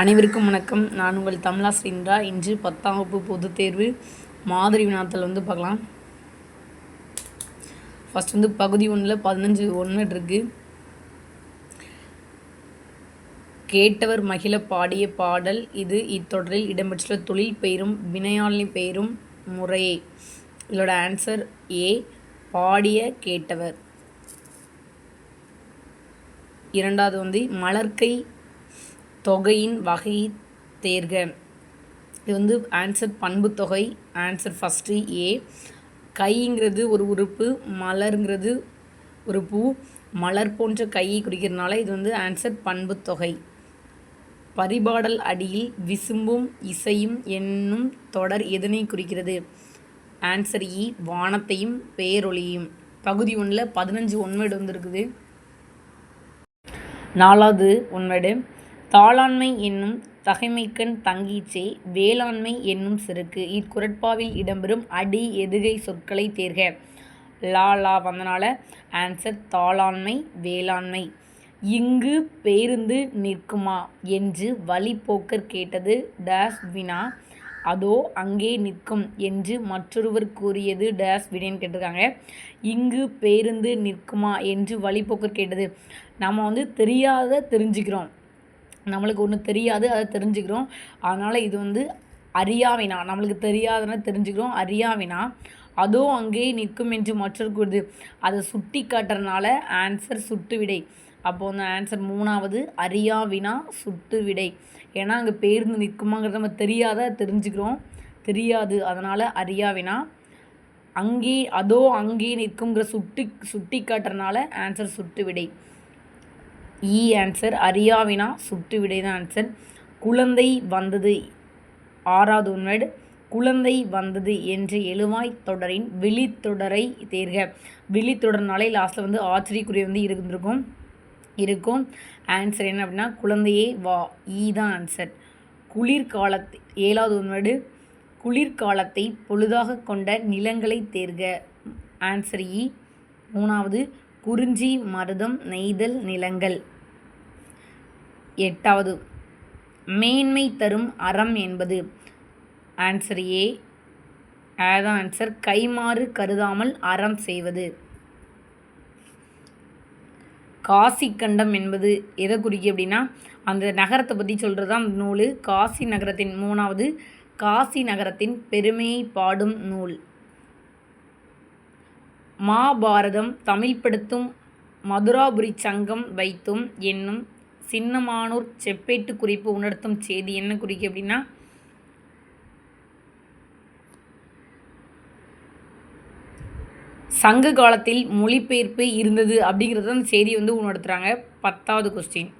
அனைவருக்கும் வணக்கம். நான் உங்கள் தமிழாசிரியரா இன்று பத்தாம் வகுப்பு பொதுத் தேர்வு மாதிரி வினாத்தல் வந்து பார்க்கலாம். ஃபஸ்ட் வந்து பகுதி ஒன்றில் பதினஞ்சு ஒன்று இருக்கு. கேட்டவர் மகிழ பாடிய பாடல் இது. இத்தொடரில் இடம்பெற்றுள்ள தொழில் பெயரும் வினையாளி பெயரும் முறையே. இதோட ஆன்சர் ஏ பாடிய கேட்டவர். இரண்டாவது வந்து மலர்க்கை தொகையின் வகையை தேர்க. இது வந்து ஆன்சர் பண்பு தொகை ஆன்சர் ஃபஸ்ட்டு ஏ கைங்கிறது ஒரு உறுப்பு மலருங்கிறது ஒரு பூ. மலர் போன்ற கையை குறிக்கிறதுனால இது வந்து ஆன்சர் பண்பு தொகை. பரிபாடல் அடியில் விசும்பும் இசையும் என்னும் தொடர் எதனை குறிக்கிறது? ஆன்சர் இ e, வானத்தையும் பேரொழியும் பகுதி ஒன்றில் பதினஞ்சு ஒன்வேடு வந்துருக்குது. நாலாவது ஒன்வேடு தாளாண்மை என்னும் தகைமைக்கண் தங்கீச்சே வேளாண்மை என்னும் சிறுக்கு. இக்குரட்பாவில் இடம்பெறும் அடி எதுகை சொற்களை தேர்க. லா லா வந்தனால ஆன்சர் தாளாண்மை வேளாண்மை. இங்கு பேருந்து நிற்குமா என்று வழிப்போக்கர் கேட்டது டேஸ் வினா. அதோ அங்கே நிற்கும் என்று மற்றொருவர் கூறியது டேஸ் விடேன்னு கேட்டிருக்காங்க. இங்கு பேருந்து நிற்குமா என்று வழிப்போக்கர் கேட்டது. நம்ம வந்து தெரியாத தெரிஞ்சுக்கிறோம். நம்மளுக்கு ஒன்று தெரியாது அதை தெரிஞ்சுக்கிறோம். அதனால் இது வந்து அறியாவினா நம்மளுக்கு தெரியாதுன்னு தெரிஞ்சுக்கிறோம் அறியாவினா அதோ அங்கே நிற்கும் என்று மற்றொரு கூறுது. அதை சுட்டி காட்டுறதுனால ஆன்சர் சுட்டு விடை அப்போ வந்து ஆன்சர் மூணாவது அறியா வினா சுட்டு விடை ஏன்னா அங்கே பேருந்து நிற்குமாங்கிறத நம்ம தெரியாத தெரிஞ்சுக்கிறோம். தெரியாது. அதனால் அறியா வினா அங்கே அதோ அங்கே நிற்குங்கிற சுட்டி சுட்டி காட்டுறதுனால ஆன்சர் சுட்டு விடை இ ஆன்சர் அரியாவினா சுட்டு விடை தான் ஆன்சர் குழந்தை வந்தது ஆறாவது உண்மைடு குழந்தை வந்தது என்ற எழுவாய் தொடரின் விழித்தொடரை தேர்க. விழித்தொடர்னாலே லாஸ்ட்டில் வந்து ஆச்சரியக்குறி வந்து இருந்திருக்கும். இருக்கும். ஆன்சர் என்ன அப்படின்னா குழந்தையே வா. ஈ தான் ஆன்சர் குளிர்காலத்து ஏழாவது உண்மைடு குளிர்காலத்தை பொழுதாக கொண்ட நிலங்களை தேர்க. ஆன்சர் இ e. மூணாவது குறிஞ்சி மருதம் நெய்தல் நிலங்கள். எட்டாவது மேன்மை தரும் அறம் என்பது. ஆன்சர் ஏ அதான் ஆன்சர் கைமாறு கருதாமல் அறம் செய்வது. காசி கண்டம் என்பது எதை குறிக்கும் அப்படின்னா அந்த நகரத்தை பற்றி சொல்கிறது தான் நூல். காசி நகரத்தின் மூணாவது காசி நகரத்தின் பெருமையை பாடும் நூல். மாபாரதம் தமிழ்ப்படுத்தும் மதுராபுரி சங்கம் வைத்தும் என்னும் சின்னமானூர் செப்பேட்டு குறிப்பு உணர்த்தும் செய்தி என்ன குறிக்கு அப்படின்னா சங்க காலத்தில் மொழிபெயர்ப்பு இருந்தது அப்படிங்கிறத அந்த செய்தி வந்து உணர்த்துறாங்க. பத்தாவது கொஸ்டின்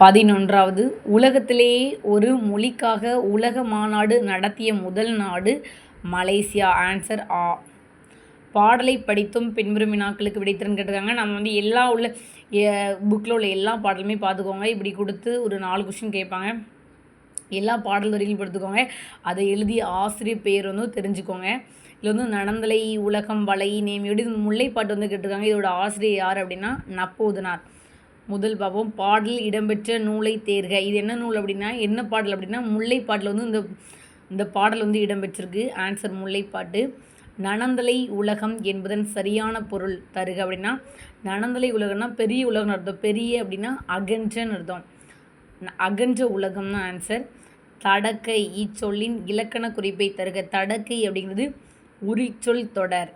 பதினொன்றாவது உலகத்திலேயே ஒரு மொழிக்காக உலக மாநாடு நடத்திய முதல் நாடு மலேசியா. ஆன்சர் ஆ பாடலை படித்தும் பின்வரும் வினாக்களுக்கு விடைத்திறன் கேட்டிருக்காங்க. நம்ம வந்து எல்லா உள்ள புக்கில் உள்ள எல்லா பாடலுமே பார்த்துக்கோங்க. இப்படி கொடுத்து ஒரு நாலு கொஷின் கேட்பாங்க. எல்லா பாடல் வரிகளையும் படுத்துக்கோங்க. அதை எழுதிய ஆசிரியர் பெயர் வந்து தெரிஞ்சுக்கோங்க. இதில் வந்து நடந்தலை உலகம் வலை நேமியோடு இது முல்லைப்பாட்டு வந்து கேட்டிருக்காங்க. இதோட ஆசிரியர் யார் அப்படின்னா நப்போதனார். முதல் பாவம் பாடல் இடம்பெற்ற நூலை தேர்க. இது என்ன நூல் அப்படின்னா என்ன பாடல் அப்படின்னா முல்லைப்பாட்டில் வந்து இந்த இந்த பாடல் வந்து இடம்பெற்றிருக்கு. ஆன்சர் முல்லைப்பாட்டு. நனந்தலை உலகம் என்பதன் சரியான பொருள் தருக அப்படின்னா நனந்தலை உலகம்னா பெரிய உலகம்னு அர்த்தம். பெரிய அப்படின்னா அகன்றன்னு அர்த்தம். அகன்ற உலகம்னு ஆன்சர் தடக்கை இச்சொல்லின் இலக்கண குறிப்பை தருக. தடக்கை அப்படிங்கிறது உரிச்சொல் தொடர்.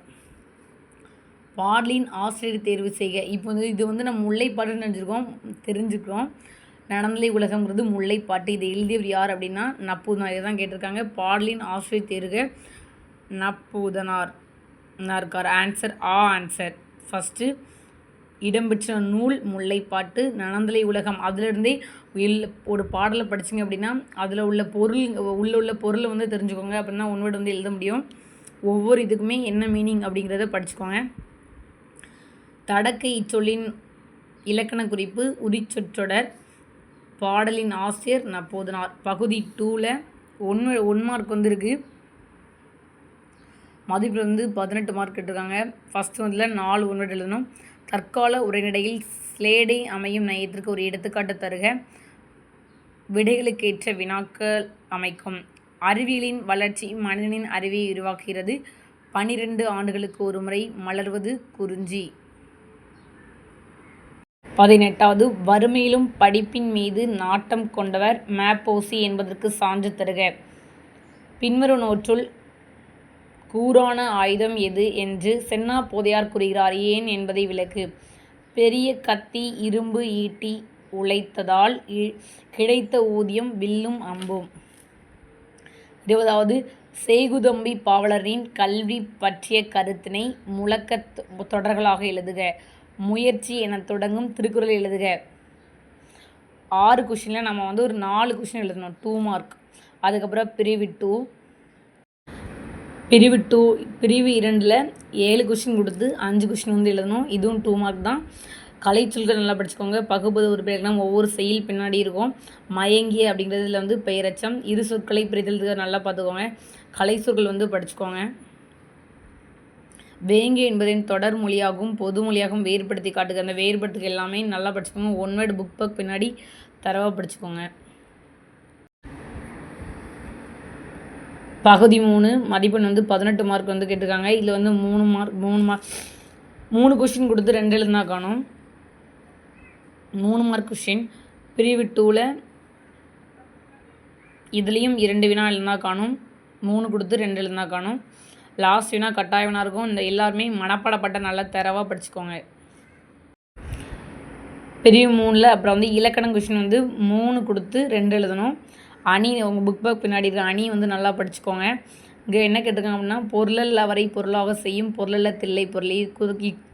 பாடலின் ஆசிரியர் தேர்வு செய்க. இப்போ வந்து இது வந்து நம்ம முல்லைப்பாட்டுன்னு நினச்சிருக்கோம் தெரிஞ்சுக்கிறோம். நடந்தலை உலகங்கிறது முல்லைப்பாட்டு. இதை எழுதியவர் யார் அப்படின்னா நப்பூதனார் தான் கேட்டிருக்காங்க. பாடலின் ஆசிரியர் தேர்க. நப்பூதனார் இருக்கார் ஆன்சர் ஆ ஆன்சர் ஃபஸ்ட்டு இடம்பெற்ற நூல் முல்லைப்பாட்டு நனந்தலை உலகம். அதிலிருந்தே எல் ஒரு பாடலை படிச்சிங்க அப்படின்னா அதில் உள்ள பொருள் உள்ள உள்ள பொருளை வந்து தெரிஞ்சுக்கோங்க. அப்படின்னா உன்னோட வந்து எழுத முடியும். ஒவ்வொரு இதுக்குமே என்ன மீனிங் அப்படிங்கிறத படிச்சுக்கோங்க. தடக்கை இச்சொல்லின் இலக்கண குறிப்பு உரிச்சொற்றொடர் பாடலின் ஆசிரியர் நப்போதனார் பகுதி டூவில் ஒன்று ஒன் மார்க் வந்துருக்கு. மதிப்பில் வந்து பதினெட்டு மார்க் எடுத்துருக்காங்க. ஃபஸ்ட்டு வந்து நாலு ஒன்று எழுதணும். தற்கால உரைநடையில் ஸ்லேடை அமையும் நயத்திற்கு ஒரு எடுத்துக்காட்டு தருக. விடைகளுக்கேற்ற வினாக்கள் அமைக்கும். அறிவியலின் வளர்ச்சி மனிதனின் அறிவை உருவாக்குகிறது. பனிரெண்டு ஆண்டுகளுக்கு ஒரு முறை மலர்வது குறிஞ்சி. பதினெட்டாவது வறுமையிலும் படிப்பின் மீது நாட்டம் கொண்டவர் மேப்போசி என்பதற்கு சான்று தருக. பின்வருவனவற்றுள் கூரான ஆயுதம் எது என்று சென்னா போதையார் கூறுகிறார். ஏன் என்பதை விளக்கு. பெரிய கத்தி இரும்பு ஈட்டி உழைத்ததால் கிடைத்த ஊதியம் வில்லும் அம்பும். இருபதாவது செய்குதம்பி பாவலரின் கல்வி பற்றிய கருத்தினை முழக்கத் தொடர்களாக எழுதுக. முயற்சி என தொடங்கும் திருக்குறள் எழுதுக. ஆறு கொஷினில் நம்ம வந்து ஒரு நாலு கொஷின் எழுதணும். டூ மார்க் அதுக்கப்புறம் பிரிவு டூ பிரிவு டூ பிரிவு இரண்டில் ஏழு கொஷின் கொடுத்து அஞ்சு கொஷின் வந்து எழுதணும். இதுவும் டூ மார்க் தான். கலைச்சொல்கள் நல்லா படிச்சுக்கோங்க. பகுபது உறுப்பினர்கள்லாம் ஒவ்வொரு செயல் பின்னாடி இருக்கும். மயங்கிய அப்படிங்கிறதுல வந்து பெயரச்சம். இரு சொற்களை பிரித்தலுக்கு நல்லா பார்த்துக்கோங்க. கலை சொற்கள் வந்து படிச்சுக்கோங்க. வேங்கு என்பதின் தொடர் மொழியாகவும் பொது மொழியாகவும் வேறுபடுத்தி காட்டுக. அந்த வேறுபடுத்துக்கு எல்லாமே நல்லா படிச்சுக்கோங்க. ஒன் வேர்டு புக் பக் பின்னாடி தரவாக படிச்சுக்கோங்க. பகுதி மூணு மதிப்பெண் வந்து பதினெட்டு மார்க் வந்து கேட்டிருக்காங்க. இதில் வந்து மூணு மார்க் மூணு மார்க் மூணு கொஷின் கொடுத்து ரெண்டு எழுதுனா காணும். மூணு மார்க் கொஷின் பிரிவு டூவில் இதுலேயும் இரண்டு வினா எழுந்தா காணும். மூணு கொடுத்து ரெண்டு எழுதுனா காணும். லாஸ்ட் வினா கட்டாய வினா இருக்கும். இந்த எல்லாருமே மனப்பாடப்பட்ட நல்லா தரவாக படிச்சுக்கோங்க. பிரிவு மூணில் அப்புறம் வந்து இலக்கணம் கொஷின் வந்து மூணு கொடுத்து ரெண்டு எழுதணும். அணி உங்கள் புக் பேக் பின்னாடி இருக்க அணி வந்து நல்லா படிச்சுக்கோங்க. இங்கே என்ன கேட்டிருக்காங்க அப்படின்னா பொருளல் அவரை பொருளாக செய்யும் பொருளல்ல தில்லை பொருளை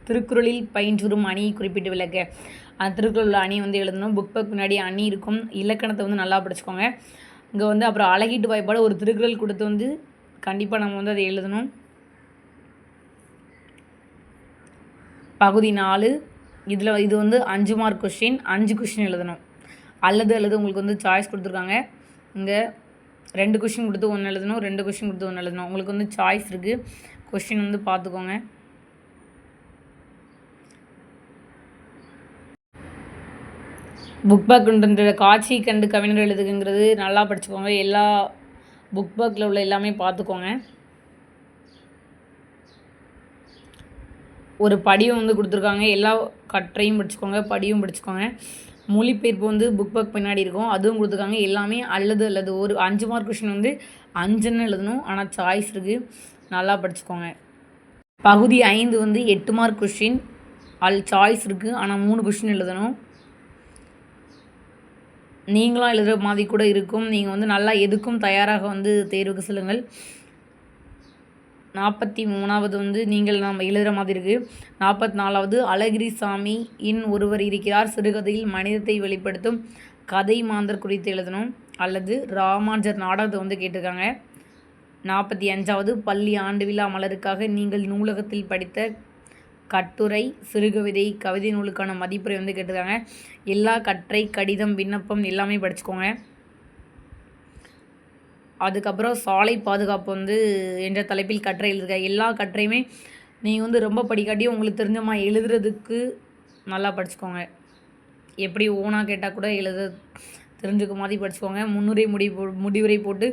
திருக்குறளில் பயின்றுரும் அணியை குறிப்பிட்டு விளக்க. அந்த திருக்குறள் அணி வந்து எழுதணும். புக் பேக் பின்னாடி அணி இருக்கும். இலக்கணத்தை வந்து நல்லா படிச்சுக்கோங்க. இங்கே வந்து அப்புறம் அழகீட்டு வாய்ப்பாடு ஒரு திருக்குறள் கொடுத்து வந்து கண்டிப்பாக நம்ம வந்து அதை எழுதணும். பகுதி நாலு. இதில் இது வந்து அஞ்சு மார்க் கொஷின் அஞ்சு கொஷின் எழுதணும். அல்லது அல்லது உங்களுக்கு வந்து சாய்ஸ் கொடுத்துருக்காங்க. இங்கே ரெண்டு கொஷின் கொடுத்து ஒன்று எழுதணும் ரெண்டு கொஷின் கொடுத்து ஒன்று எழுதணும். உங்களுக்கு வந்து சாய்ஸ் இருக்குது கொஷின் வந்து பார்த்துக்கோங்க. புக் பேக்குன்ற காட்சி கண்டு கவிஞர் எழுதுங்கிறது நல்லா படிச்சுக்கோங்க. எல்லா புக் பேக்கில் உள்ள எல்லாமே பார்த்துக்கோங்க. ஒரு படியும் வந்து கொடுத்துருக்காங்க. எல்லா கற்றையும் படிச்சுக்கோங்க. படியும் படிச்சுக்கோங்க. மொழிபெயர்ப்பு வந்து புக் பேக் பின்னாடி இருக்கும். அதுவும் கொடுத்துருக்காங்க. எல்லாமே அல்லது அல்லது. ஒரு அஞ்சு மார்க் கொஷின் வந்து அஞ்சுன்னு எழுதணும். ஆனால் சாய்ஸ் இருக்குது நல்லா படிச்சுக்கோங்க. பகுதி ஐந்து வந்து எட்டு மார்க் கொஷின் அல் சாய்ஸ் இருக்குது ஆனால் மூணு கொஷின் எழுதணும். நீங்களாம் எழுதுகிற மாதிரி கூட இருக்கும். நீங்கள் வந்து நல்லா எதுக்கும் தயாராக வந்து தேர்வுக்கு செல்லுங்கள். நாற்பத்தி மூணாவது வந்து நீங்கள் நாம் எழுதுகிற மாதிரி இருக்குது நாற்பத்தி நாலாவது அழகிரி சாமி இன் ஒருவர் இருக்கிறார். சிறுகதையில் மனிதத்தை வெளிப்படுத்தும் கதை மாந்தர் குறித்து எழுதணும். அல்லது ராமானுஜர் நாடகத்தை வந்து கேட்டிருக்காங்க. நாற்பத்தி அஞ்சாவது பள்ளி ஆண்டு விழா மலருக்காக நீங்கள் நூலகத்தில் படித்த கட்டுரை சிறுகவிதை கவிதை நூலுக்கான மதிப்புரை வந்து கேட்டிருக்காங்க. எல்லா கற்றை கடிதம் விண்ணப்பம் எல்லாமே படிச்சுக்கோங்க. அதுக்கப்புறம் சாலை பாதுகாப்பு வந்து என்ற தலைப்பில் கட்டுரை எழுதுக எல்லா கட்டுரையுமே நீங்கள் வந்து ரொம்ப படிக்காட்டியும் உங்களுக்கு தெரிஞ்சமா எழுதுறதுக்கு நல்லா படிச்சுக்கோங்க. எப்படி ஓனாக கேட்டால் கூட எழுத தெரிஞ்சுக்க மாதிரி படிச்சுக்கோங்க. முன்னுரை முடி முடிவுரை போட்டு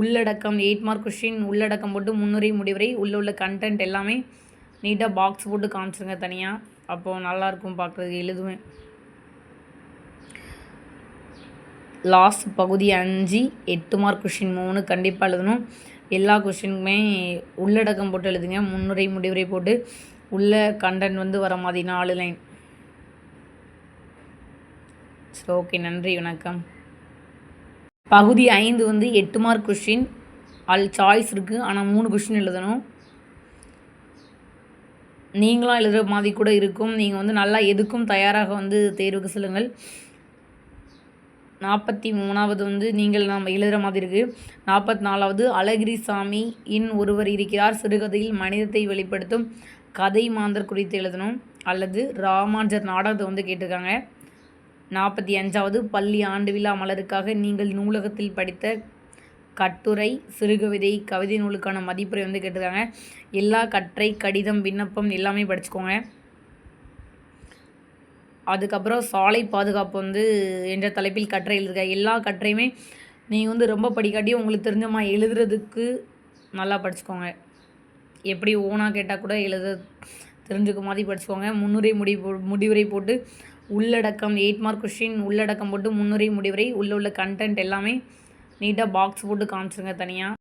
உள்ளடக்கம் எயிட் மார்க் கொஷின் உள்ளடக்கம் போட்டு முன்னுரை முடிவுரை உள்ள உள்ள கண்டென்ட் எல்லாமே நீட்டாக பாக்ஸ் போட்டு காமிச்சிருங்க தனியாக அப்போது நல்லாயிருக்கும் பார்க்குறதுக்கு எழுதுவேன். லாஸ்ட் பகுதி அஞ்சு எட்டு மார்க் கொஷின் மூணு கண்டிப்பாக எழுதணும். எல்லா கொஷினுக்குமே உள்ளடக்கம் போட்டு எழுதுங்க. முன்னுரை முடிவுரை போட்டு உள்ள கண்டென்ட் வந்து வர மாதிரி நாலு லைன் சரி ஓகே நன்றி வணக்கம். பகுதி ஐந்து வந்து எட்டு மார்க் கொஷின் அல் சாய்ஸ் இருக்குது ஆனால் மூணு கொஷின் எழுதணும். நீங்களாம் எழுதுகிற மாதிரி கூட இருக்கும். நீங்கள் வந்து நல்லா எதுக்கும் தயாராக வந்து தேர்வுக்கு செல்லுங்கள். நாற்பத்தி மூணாவது வந்து நீங்கள் நாம் எழுதுகிற மாதிரி இருக்குது நாற்பத்தி நாலாவது அழகிரி சாமி இன் ஒருவர் இருக்கிறார். சிறுகதையில் மனிதத்தை வெளிப்படுத்தும் கதை மாந்தர் குறித்து எழுதணும். அல்லது ராமானுஜர் நாடகத்தை வந்து கேட்டிருக்காங்க. நாற்பத்தி அஞ்சாவது பள்ளி ஆண்டு விழா மலருக்காக நீங்கள் நூலகத்தில் படித்த கட்டுரை சிறுகவிதை கவிதை நூலுக்கான மதிப்புரை வந்து கேட்டிருக்காங்க. எல்லா கற்றை கடிதம் விண்ணப்பம் எல்லாமே படிச்சுக்கோங்க. அதுக்கப்புறம் சாலை பாதுகாப்பு வந்து என்ற தலைப்பில் கட்டுரை எழுதுக எல்லா கட்டுரையுமே நீங்கள் வந்து ரொம்ப படிக்காட்டி உங்களுக்கு தெரிஞ்சமா எழுதுறதுக்கு நல்லா படிச்சுக்கோங்க. எப்படி ஓனாக கேட்டால் கூட எழுத தெரிஞ்சுக்க மாதிரி படிச்சுக்கோங்க. முன்னுரை முடி முடிவுரை போட்டு உள்ளடக்கம் எயிட் மார்க் கொஷின் உள்ளடக்கம் போட்டு முன்னுரை முடிவுரை உள்ள உள்ள கண்டென்ட் எல்லாமே நீட்டாக பாக்ஸ் போட்டு காமிச்சிருங்க தனியாக